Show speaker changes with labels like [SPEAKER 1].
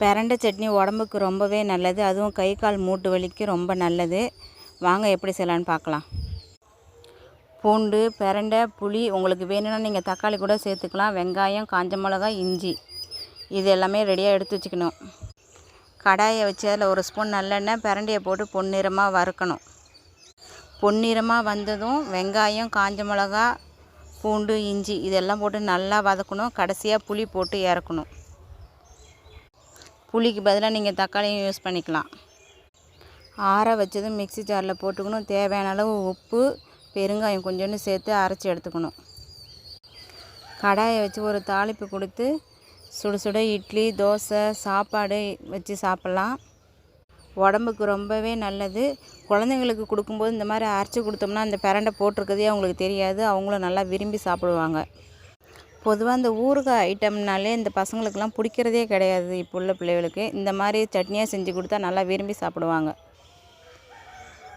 [SPEAKER 1] பெரண்டை சட்னி உடம்புக்கு ரொம்பவே நல்லது. அதுவும் கை கால் மூட்டு வலிக்கு ரொம்ப நல்லது. வாங்க எப்படி செய்யலான்னு பார்க்கலாம். பூண்டு பிரண்டை புளி உங்களுக்கு வேணும்னா நீங்கள் தக்காளி கூட சேர்த்துக்கலாம். வெங்காயம் காஞ்ச மிளகா இஞ்சி. இது எல்லாமே ரெடியாக எடுத்து வச்சுக்கணும். கடாயை வச்சு அதில் ஒரு ஸ்பூன் நல்லெண்ணெய் பிரண்டையை போட்டு பொன்னிறமாக வறுக்கணும். பொன்னிறமாக வந்ததும் வெங்காயம் காஞ்ச மிளகா பூண்டு இஞ்சி இதெல்லாம் போட்டு நல்லா வதக்கணும். கடைசியாக புளி போட்டு இறக்கணும். புளிக்கு பதிலாக நீங்கள் தக்காளியும் யூஸ் பண்ணிக்கலாம். ஆற வச்சதும் மிக்ஸி ஜாரில் போட்டுக்கணும். தேவையான அளவு உப்பு பெருங்காயம் கொஞ்சோண்டு சேர்த்து அரைச்சி எடுத்துக்கணும். கடாயை வச்சு ஒரு தாளிப்பு கொடுத்து சுடு சுட இட்லி தோசை சாப்பாடு வச்சு சாப்பிட்லாம். உடம்புக்கு ரொம்பவே நல்லது. குழந்தைங்களுக்கு கொடுக்கும்போது இந்த மாதிரி அரைச்சி கொடுத்தோம்னா அந்த பிரண்டை போட்டிருக்கதே அவங்களுக்கு தெரியாது. அவங்களும் நல்லா விரும்பி சாப்பிடுவாங்க. பொதுவாக இந்த ஊறுகாய் ஐட்டம்னாலே இந்த பசங்களுக்கெல்லாம் பிடிக்கிறதே கிடையாது இப்போ உள்ள பிள்ளைகளுக்கு. இந்த மாதிரி சட்னியாக செஞ்சு கொடுத்தா நல்லா விரும்பி சாப்பிடுவாங்க.